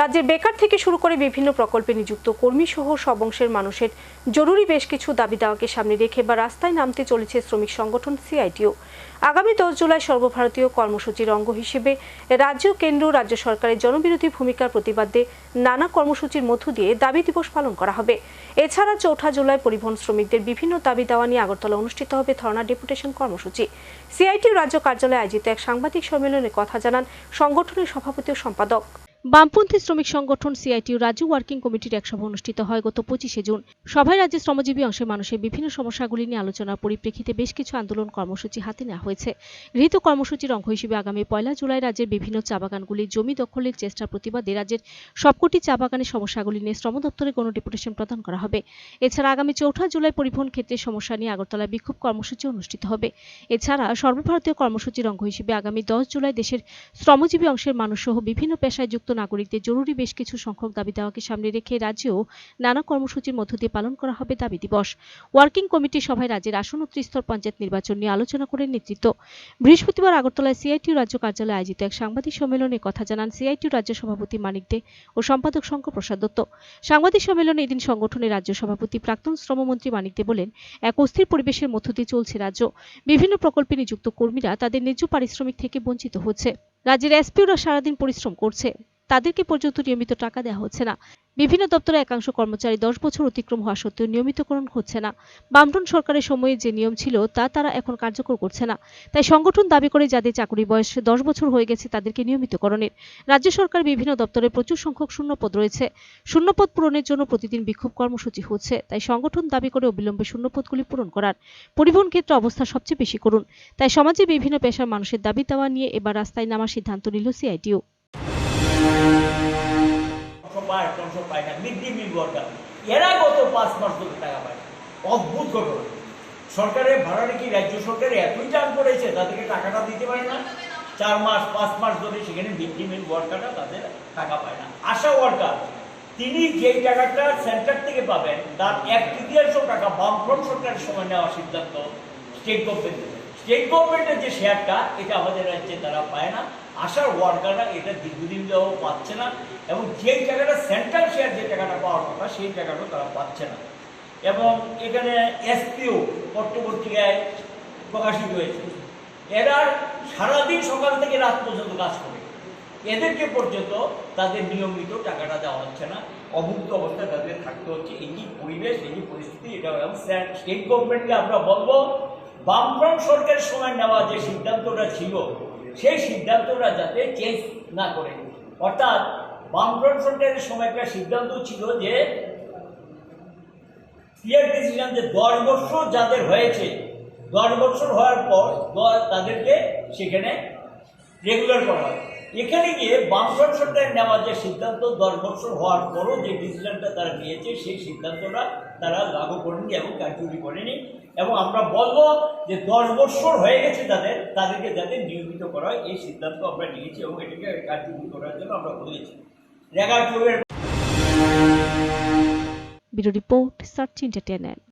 রাজ্যের বেকার থেকে শুরু করে বিভিন্ন প্রকল্পে নিযুক্ত কর্মী সহ সব অংশের মানুষের জরুরি বেশ কিছু দাবি দাওয়াকে সামনে রেখে বা রাস্তায় নামতে চলেছে শ্রমিক সংগঠন সিআইটিও। আগামী দশ জুলাই সর্বভারতীয় কর্মসূচির অঙ্গ হিসেবে রাজ্য, কেন্দ্র, রাজ্য সরকারের জনবিরোধী ভূমিকার প্রতিবাদে নানা কর্মসূচির মধ্য দিয়ে দাবি দিবস পালন করা হবে। এছাড়া চৌঠা জুলাই পরিবহন শ্রমিকদের বিভিন্ন দাবি দাওয়া নিয়ে আগরতলা অনুষ্ঠিত হবে ধর্ণা ডেপুটেশন কর্মসূচি। সিআইটিউ রাজ্য কার্যালয়ে আয়োজিত এক সাংবাদিক সম্মেলনে কথা জানান সংগঠনের সভাপতি ও সম্পাদক। বামপন্থী শ্রমিক সংগঠন সিআইটিউ রাজ্য ওয়ার্কিং কমিটির এক সভা অনুষ্ঠিত হয় গত পঁচিশে জুন। সভায় রাজ্যের শ্রমজীবী অংশের মানুষের বিভিন্ন সমস্যাগুলি নিয়ে আলোচনার পরিপ্রেক্ষিতে বেশ কিছু আন্দোলন কর্মসূচি হাতে নেওয়া হয়েছে। গৃহীত কর্মসূচির অঙ্গ হিসেবে আগামী পয়লা জুলাই রাজ্যের বিভিন্ন চা বাগানগুলির জমি দখলের চেষ্টার প্রতিবাদে রাজ্যের সবকটি চা বাগানের সমস্যাগুলি নিয়ে শ্রম দপ্তরে গণ ডেপুটেশন প্রদান করা হবে। এছাড়া আগামী চৌঠা জুলাই পরিবহন ক্ষেত্রে সমস্যা নিয়ে আগরতলায় বিক্ষোভ কর্মসূচি অনুষ্ঠিত হবে। এছাড়া সর্বভারতীয় কর্মসূচির অঙ্গ হিসেবে আগামী দশ জুলাই দেশের শ্রমজীবী অংশের মানুষ সহ বিভিন্ন পেশায় যুক্ত নাগরিকদের জরুরি বেশ কিছু সংখ্যক দাবি দেওয়াকে সামনে রেখে রাজ্যেও নানা কর্মসূচির মধ্য দিয়ে পালন করা হবে দাবি দিবস। ওয়ার্কিং কমিটির সভায় রাজ্যের আসন ও ত্রিস্তর পঞ্চায়েত নির্বাচন নিয়ে আলোচনা করে নেতৃত্ব। বৃহস্পতিবার আগরতলায় সিআইটিউ রাজ্য কার্যালয়ে আয়োজিত এক সাংবাদিক সম্মেলনে কথা জানান সিআইটিউ রাজ্য সভাপতি মানিক দে ও সম্পাদক শঙ্কর প্রসাদ দত্ত। সাংবাদিক সম্মেলনে এদিন সংগঠনের রাজ্য সভাপতি প্রাক্তন শ্রমমন্ত্রী মানিক দে বলেন, এক অস্থির পরিবেশের মধ্য দিয়ে চলছে রাজ্য। বিভিন্ন প্রকল্পে নিযুক্ত কর্মীরা তাদের ন্যায্য পারিশ্রমিক থেকে বঞ্চিত হচ্ছে। রাজ্যের এসপিওরা সারাদিন পরিশ্রম করছে। তাদেরকে পর্যন্ত নিয়মিত টাকা দেওয়া হচ্ছে না। বিভিন্ন দপ্তরে একাংশ কর্মচারী দশ বছর অতিক্রম হওয়া সত্ত্বেও নিয়মিতকরণ হচ্ছে না। বামফ্রন্ট সরকারের সময়ে যে নিয়ম ছিল তা তারা এখন কার্যকর করছে না। তাই সংগঠন দাবি করে যাদের চাকরি বয়স দশ বছর হয়ে গেছে তাদেরকে নিয়মিতকরণের। রাজ্য সরকার বিভিন্ন দপ্তরে প্রচুর সংখ্যক শূন্যপদ রয়েছে। শূন্যপদ পূরণের জন্য প্রতিদিন বিক্ষোভ কর্মসূচি হচ্ছে। তাই সংগঠন দাবি করে অবিলম্বে শূন্যপদগুলি পূরণ করার পরিবহন ক্ষেত্রে অবস্থা সবচেয়ে বেশি করুন। তাই সমাজে বিভিন্ন পেশার মানুষের দাবি দেওয়া নিয়ে এবার রাস্তায় নামার সিদ্ধান্ত নিল সিআইটিও। পায় অংশ পায় না, মিড ডে মিল ওয়ার্কার এরা গত পাঁচ মাস ধরে টাকা পায়। অদ্ভুত ঘটনা। সরকারের ভাড়া নাকি রাজ্য সরকারে এতই টান করেছে, তাদেরকে টাকাটা দিতে পারে না। চার মাস, পাঁচ মাস ধরে সেখানে মিড ডে মিল ওয়ার্কাররা তাদের টাকা পায় না। আশা ওয়ার্কার, তিনি যেই টাকাটা সেন্টার থেকে পাবেন, তার এক তৃতীয়াংশ টাকা বামফ্রন্ট সরকারের সময় নেওয়া সিদ্ধান্ত স্টেট গভর্নমেন্টের স্টেট গভর্নমেন্টের যে শেয়ারটা এটা আমাদের রাজ্যে তারা পায় না। আশার ওয়ার্কাররা এটা দীর্ঘদিন যাও পাচ্ছে না এবং যেই টাকাটা সেন্ট্রাল শেয়ার যে টাকাটা পাওয়ার কথা, সেই টাকাটা তারা পাচ্ছে না। এবং এখানে এসপিও পত্রপত্রিকায় প্রকাশিত হয়েছে। এরা সারাদিন সকাল থেকে রাত পর্যন্ত কাজ করে। এদেরকে পর্যন্ত তাদের নিয়মিত টাকাটা দেওয়া হচ্ছে না। অভুক্ত অবস্থায় তাদের থাকতে হচ্ছে। এই পরিবেশ, এই পরিস্থিতি, এটা স্টেট গভর্নমেন্টকে আমরা বলব বামফ্রন্ট সরকারের সময় নেওয়া যে সিদ্ধান্তটা ছিল, সেই সিদ্ধান্তটা যাতে চেঞ্জ না করে। অর্থাৎ বামফ্রন্ট সরকারের সময় একটা সিদ্ধান্ত ছিল যে ক্লিয়ার ডিসিশন যে দশ বছর যাদের হয়েছে, দশ বছর হওয়ার পর তাদেরকে সেখানে রেগুলার করা হয়। এখানে গিয়ে বামফ্রন্ট সরকারের নেওয়া যে সিদ্ধান্ত, দশ বছর হওয়ার পরও যে ডিসিশনটা তারা নিয়েছে, সেই সিদ্ধান্তটা তারা লাগু করেনি এবং কার্যকরী করেনি। এবং আমরা বলব যে দশ বছর হয়ে গেছে তাদের, তাদেরকে যাতে নিয়মিত করা হয়, এই সিদ্ধান্ত আমরা নিয়েছি এবং এটাকে কার্যকরী করার জন্য আমরা বলেছি। রেগার রিপোর্ট, সার্চ এন্টারটেনমেন্ট